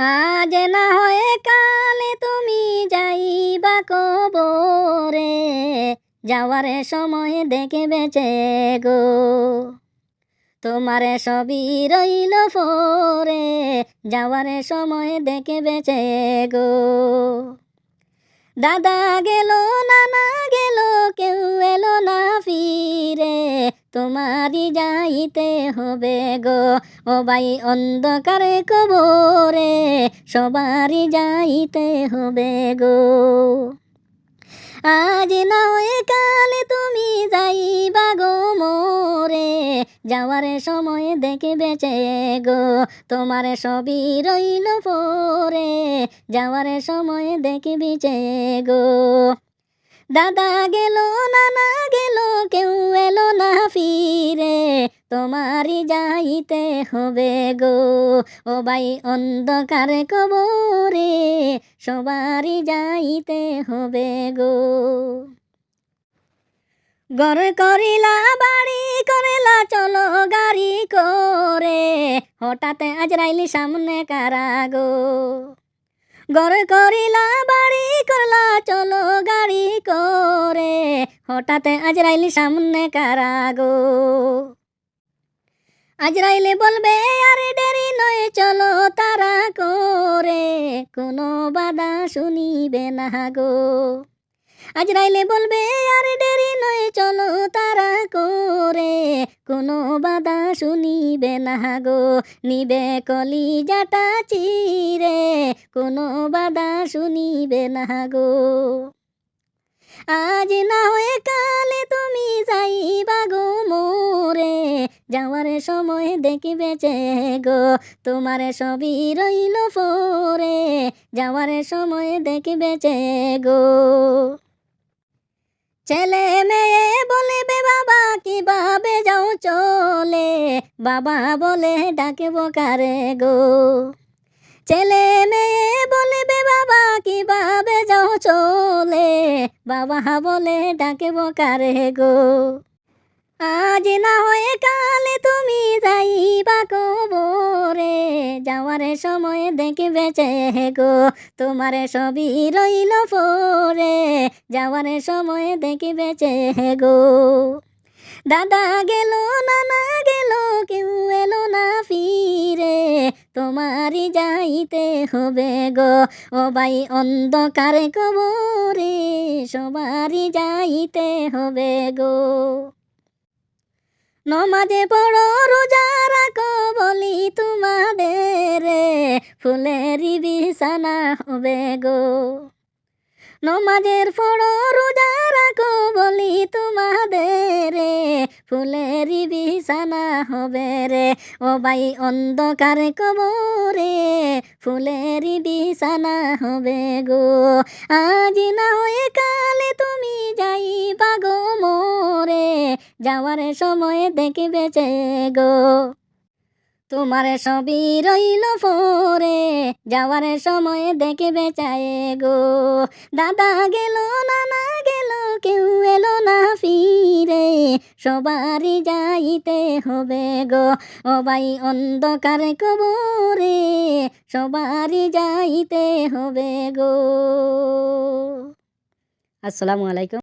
আজ না হয়ে কালে তুমি যাইবা কবরে, যাওয়ারে সময় দেখে বেঁচে গো। তোমারে সবই রইল ফোরে যাওয়ারে সময় দেখে বেঁচে গো। দাদা গেল, নানা গেল তোমারই যাইতে হবে গো। ও ভাই অন্ধকারে কবরে সবারই যাইতে হবে গো। আজ নয় কালে তুমি যাইবা গো মোরে, যাওয়ারে সময় দেখে বেঁচে গো। তোমার সবই রইল পরে, যাওয়ারে সময় দেখে বেঁচে গো। দাদা গেল, নানা গেল তোমারই যাইতে হবে গো। ও ভাই অন্ধকার কবরে সবারই যাইতে হবে গো। গর করিলা, বাড়ি করিলা, চলো গাড়ি করে। হঠাৎ আজ রাইলি সামনে কারা গো? গর করিলা, বাড়ি করলা, চলো গাড়ি করে। হঠাৎ আজ রাইলি সামনে কারা গো? আজরাইলে বলবে, আরে দেরি নয়, চলো তারা করে। কোনো বাধা শুনিবে না গো। আজরাইলে বলবে, আরে দেরি নয়, চলো তারা করে। কোনো বাধা শুনিবে না গো। নিবে কলি জাটা চিরে। কোনো বাধা শুনিবে না গো। আজ না হয়ে কালে তুমি যাইবা গো যাওয়ার সময় দেখি বেঁচে গো, তোমার সবই রইল ফোরে যাওয়ার সময় দেখি বেঁচে গো। ছেলে মেয়ে বলে বে বাবা, কীভাবে যাও চলে? বাবা বলে ডাকে কারে গো? ছেলে মেয়ে বলে বে বাবা, কীভাবে যাও চলে? বাবা বলে ডাকে কারে গো? আজ না হয়ে কালে তুমি যাইবা কবরে। যাওয়ার সময় দেখে বেঁচে গো, তোমার সবই রইল পরে। যাওয়ার সময় দেখে বেঁচে গো। দাদা গেল, নানা গেল, কেউ এলো না ফিরে। তোমারই যাইতে হবে গো, ও ভাই অন্ধকারে কবরে। সবারই যাইতে হবে গো। নমাজে পড়ো, রোজা রাখো বলি তোমাদের। ফুলেরই বিছানা হবে গো। নমাজের পড়ো, রোজা রাখো বলি তোমাদের। ফুলেরই বিছানা হবে রে, ও বাই অন্ধকার কবরে। ফুলেরই বিছানা হবে গো। আজ না হয়ে কালে তুমি যাইবা যাওয়ার সময় দেখি বেঁচে গো। তোমার সবই রইল ফোরে যাওয়ার সময় দেখে বেচায় গো। দাদা গেল, নানা গেল, কেউ এলো না ফিরে, সবারই যাইতে হবে গো। ও ভাই অন্ধকার কবরে, সবারই যাইতে হবে গো। আসসালামু আলাইকুম।